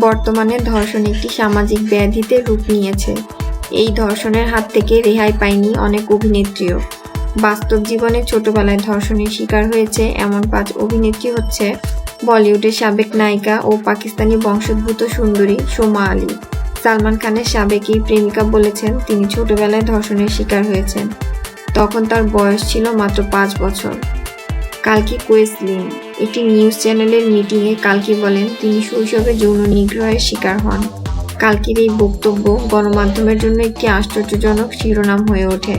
বর্তমানে ধর্ষণ একটি সামাজিক ব্যাধিতে রূপ নিয়েছে। এই ধর্ষণের হাত থেকে রেহাই পায়নি অনেক অভিনেত্রীও। বাস্তব জীবনে ছোটবেলায় ধর্ষণের শিকার হয়েছে এমন পাঁচ অভিনেত্রী হচ্ছে বলিউডের সাবেক নায়িকা ও পাকিস্তানি বংশোদ্ভূত সুন্দরী সোমা আলী। সালমান খানের সাবেক এই প্রেমিকা বলেছেন তিনি ছোটবেলায় ধর্ষণের শিকার হয়েছেন। তখন তার বয়স ছিল মাত্র পাঁচ বছর। কালকি কোয়েসলিন। একটি নিউজ চ্যানেলের মিটিংয়ে কালকি বলেন, তিনি শৈশবে যৌন নিগ্রহের শিকার হন। কালকির এই বক্তব্য গণমাধ্যমের জন্য একটি আশ্চর্যজনক শিরোনাম হয়ে ওঠে।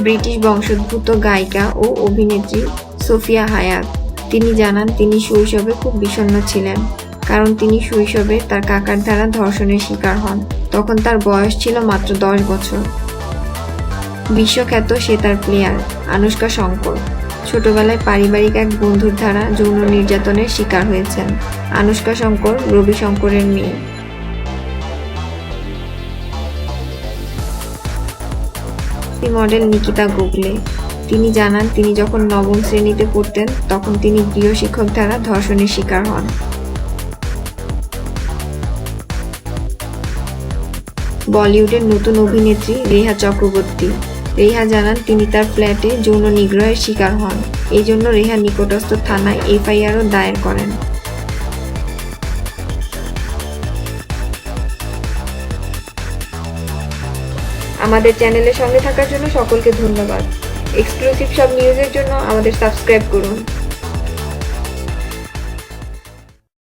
ব্রিটিশ বংশোদ্ভূত গায়িকা ও অভিনেত্রী সোফিয়া হায়াত। তিনি জানান, তিনি শৈশবে খুব বিষণ্ণ ছিলেন। কারণ তিনি শৈশবে তার কাকার দ্বারা ধর্ষণের শিকার হন। তখন তার বয়স ছিল মাত্র দশ বছর। বিশ্বখ্যাত সে তার প্লেয়ার আনুষ্কা শঙ্কর। ছোটবেলায় পারিবারিক এক বন্ধুর দ্বারা যৌন নির্যাতনের শিকার হয়েছেন আনুষ্কা শঙ্কর, রবি শঙ্করের মেয়ে। মডেল নিকিতা গোগলে তিনি জানান, তিনি যখন নবম শ্রেণীতে পড়তেন, তখন তিনি গৃহশিক্ষক দ্বারা ধর্ষণের শিকার হন। বলিউডের নতুন অভিনেত্রী রেহা চক্রবর্তী। রেহা জানান, তিনি তার ফ্ল্যাটে যৌন নিগ্রহের শিকার হন। এই জন্য রেহা নিকটস্থ থানায় এফআইআরও দায়ের করেন। আমাদের চ্যানেলের সঙ্গে থাকার জন্য সকলকে ধন্যবাদ। এক্সক্লুসিভ সব নিউজের জন্য আমাদের সাবস্ক্রাইব করুন।